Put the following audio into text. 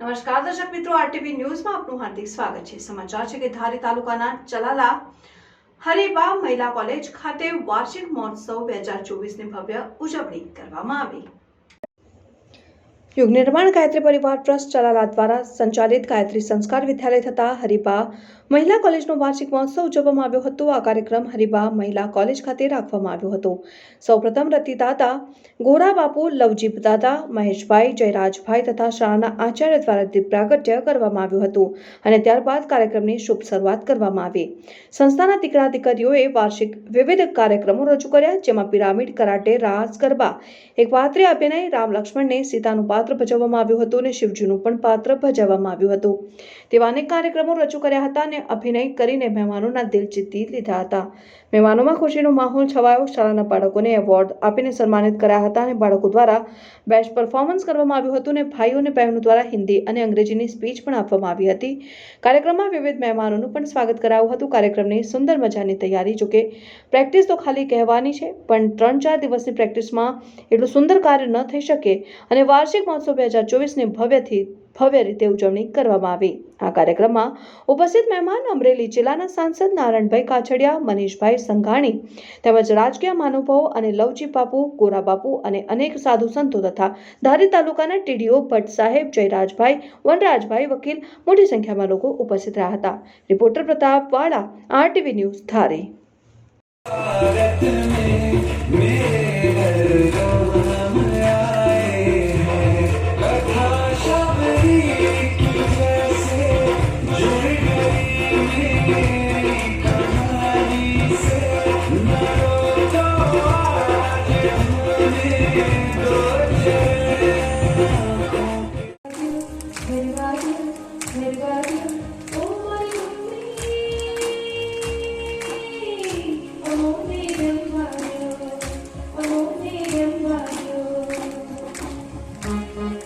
નમસ્કાર, દર્શક મિત્રો આરટીવી ન્યૂઝમાં આપનું હાર્દિક સ્વાગત છે. સમાચાર છે કે ધારી તાલુકાના ચલાલા હરિબા મહિલા કોલેજ ખાતે વાર્ષિક મહોત્સવ બે હજાર ચોવીસની ભવ્ય ઉજવણી કરવામાં આવી. યુગ નિર્માણ ગાયત્રી પરિવાર ટ્રસ્ટ ચલાલા દ્વારા સંચાલિત ગાયત્રી સંસ્કાર વિદ્યાલય થતા હરિબા મહિલા કોલેજનો વાર્ષિક મહોત્સવ ઉજવવામાં આવ્યો હતો. આ કાર્યક્રમ હરિબા મહિલા કોલેજ ખાતે રાખવામાં આવ્યો હતો. સૌપ્રથમ રતિદાતા ગોરા બાપુ લવજીભ દાદા મહેશભાઈ, જયરાજભાઈ તથા શાળાના આચાર્ય દ્વારા દીપ પ્રાગટ્ય કરવામાં આવ્યું હતું અને ત્યારબાદ કાર્યક્રમની શુભ શરૂઆત કરવામાં આવી. સંસ્થાના દીકરા દીકરીઓએ વાર્ષિક વિવિધ કાર્યક્રમો રજૂ કર્યા, જેમાં પિરામિડ, કરાટે, રાસ, ગરબા, એક પાત્રે અભિનય, રામ લક્ષ્મણને સીતાનું પાત્ર ભજવવામાં આવ્યું હતું અને શિવજીનું પણ પાત્ર ભજવવામાં આવ્યું હતું. તેવા અનેક કાર્યક્રમો રજૂ કર્યા હતા અને અભિનય કરીને મહેમાનોના દિલ જીતી લીધા હતા. મહેમાનોમાં ખુશીનો માહોલ છવાયો. શાળાના બાળકોને એવોર્ડ આપીને સન્માનિત કર્યા હતા અને બાળકો દ્વારા બેસ્ટ પરફોર્મન્સ કરવામાં આવ્યું હતું અને ભાઈઓ અને બહેનો દ્વારા હિન્દી અને અંગ્રેજીની સ્પીચ પણ આપવામાં આવી હતી. કાર્યક્રમમાં વિવિધ મહેમાનોનું પણ સ્વાગત કરાયું હતું. કાર્યક્રમની સુંદર મજાની તૈયારી જોકે પ્રેક્ટિસ તો ખાલી કહેવાની છે, પણ ત્રણ ચાર દિવસની પ્રેક્ટિસમાં એટલું સુંદર કાર્ય ન થઈ શકે અને વાર્ષિક મહોત્સવ બે હજાર ચોવીસની ભવ્યથી ભવ્ય રીતે ઉજવણી કરવામાં આવી. આ કાર્યક્રમમાં ઉપસ્થિત મહેમાન અમરેલી જિલ્લાના સાંસદ નારાયણભાઈ કાછડિયા, મનીષભાઈ સંઘાણી તેમજ રાજકીય મહાનુભાવો અને લવજી બાપુ, ગોરા બાપુ અને અનેક સાધુ સંતો તથા ધારી તાલુકાના ટીડીઓ ભટ્ટ સાહેબ, જયરાજભાઈ, વનરાજભાઈ વકીલ મોટી સંખ્યામાં લોકો ઉપસ્થિત રહ્યા હતા. રિપોર્ટર પ્રતાપ વાળા, RTV news Dhari. Thank you.